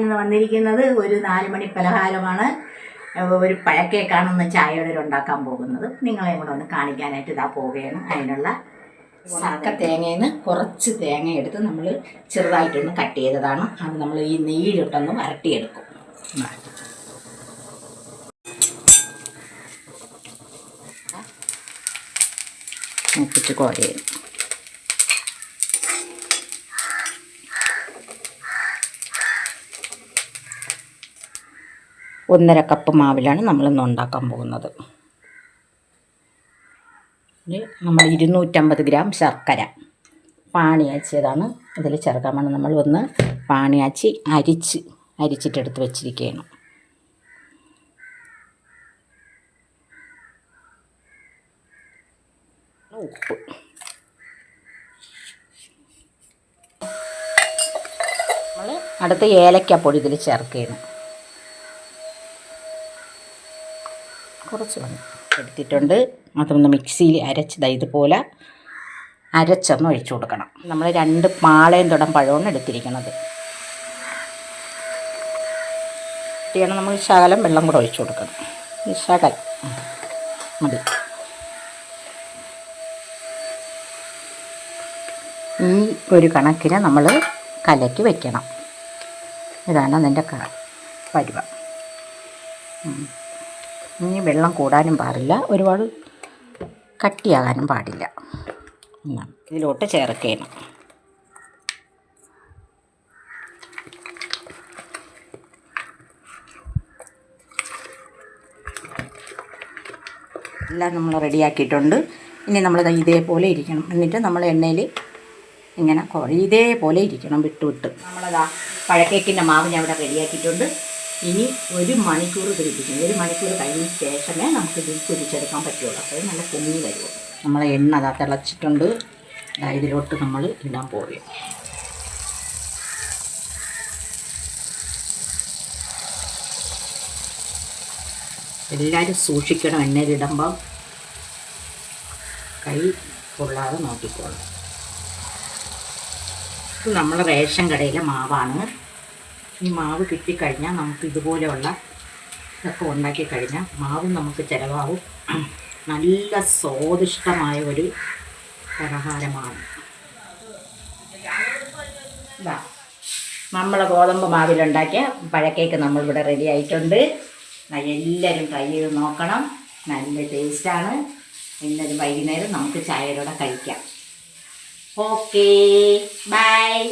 ഇന്ന് വന്നിരിക്കുന്നത് ഒരു നാല് മണി പലഹാരമാണ്. ഒരു പഴക്കേക്കാണെന്ന് ചായയുടെ ഉണ്ടാക്കാൻ പോകുന്നത്. നിങ്ങളെയും കൂടെ ഒന്ന് കാണിക്കാനായിട്ട് ഇതാ പോവുകയാണ്. അതിനുള്ള സക്ക തേങ്ങയിൽ നിന്ന് കുറച്ച് തേങ്ങ എടുത്ത് നമ്മൾ ചെറുതായിട്ടൊന്ന് കട്ട് ചെയ്തതാണ്. അത് നമ്മൾ ഈ നെയ്യിലിട്ടൊന്ന് വരട്ടിയെടുക്കും. മുപ്പിച്ച് കോരയും ഒന്നര കപ്പ് മാവിലാണ് നമ്മളിന്ന് ഉണ്ടാക്കാൻ പോകുന്നത്. നമ്മൾ ഇരുന്നൂറ്റമ്പത് ഗ്രാം ശർക്കര. പാണിയാച്ചിയതാണ്. ഇതിൽ ചേർക്കാൻ നമ്മൾ ഒന്ന് പാണിയാച്ചി അരിച്ച് അരിച്ചിട്ടെടുത്ത് വെച്ചിരിക്കുകയാണ്. ഉപ്പ്. നമ്മൾ അടുത്ത ഏലക്കപ്പൊടി ഇതിൽ ചേർക്കുകയാണ്. കുറച്ച് വെള്ളം എടുത്തിട്ടുണ്ട്. അതൊന്ന് മിക്സിയിൽ അരച്ചത് ഇതുപോലെ അരച്ചൊന്ന് ഒഴിച്ചു കൊടുക്കണം. നമ്മൾ രണ്ട് പാളയം തുടം പഴമാണ് എടുത്തിരിക്കുന്നത്. കുട്ടിയാണ് നമ്മൾ ശകലം വെള്ളം കൂടെ ഒഴിച്ചു കൊടുക്കണം. ഈ ശകലം. മതി. ഈ ഒരു കണക്കിന് നമ്മൾ കലക്കി വെക്കണം. ഇതാണ് അതിന്റെ പരിവ. ഇനി വെള്ളം കൂടാനും പാടില്ല. ഒരുപാട് കട്ടിയാകാനും പാടില്ല. ഇതിലോട്ട് ചേർക്കണം. എല്ലാം നമ്മൾ റെഡിയാക്കിയിട്ടുണ്ട്. ഇനി നമ്മൾ ഇതേപോലെ ഇരിക്കണം. എന്നിട്ട് നമ്മൾ എണ്ണയിൽ ഇങ്ങനെ ഇതേപോലെ ഇരിക്കണം വിട്ട് വിട്ട് നമ്മളതാ പഴക്കേക്കിന്റെ മാവ് ഞാൻ ഇവിടെ റെഡിയാക്കിയിട്ടുണ്ട്. ഇനി ഒരു മണിക്കൂർ തിരിപ്പിക്കണം ഒരു മണിക്കൂർ കഴിഞ്ഞ ശേഷമേ നമുക്ക് ഇതിൽ പൊരിച്ചെടുക്കാൻ പറ്റുള്ളൂ. അപ്പോൾ നല്ല പൊങ്ങി വരുള്ളൂ നമ്മൾ എണ്ണ അതാ തിളച്ചിട്ടുണ്ട്. ഇതിലോട്ട് നമ്മൾ ഇടാൻ പോവുകയും എല്ലാവരും സൂക്ഷിക്കണം എണ്ണയിലിടുമ്പം കൈ കൊള്ളാതെ നോക്കിക്കോളും. ഇത് നമ്മളെ റേഷൻ കടയിലെ മാവാണ്. ഈ മാവ് കിട്ടിക്കഴിഞ്ഞാൽ നമുക്ക് ഇതുപോലെയുള്ള ഇതൊക്കെ ഉണ്ടാക്കി കഴിഞ്ഞാൽ മാവും നമുക്ക് ചിലവാകും നല്ല സ്വാദിഷ്ടമായ ഒരു പലഹാരമാണ്. ഇതാ നമ്മളെ ഗോതമ്പ് മാവിലുണ്ടാക്കിയ പഴക്കേക്ക് നമ്മളിവിടെ റെഡി ആയിട്ടുണ്ട്. എല്ലാവരും ട്രൈ ചെയ്ത് നോക്കണം. നല്ല ടേസ്റ്റാണ് ഇന്നൊരു വൈകുന്നേരം നമുക്ക് ചായയോടെ കഴിക്കാം. Okay bye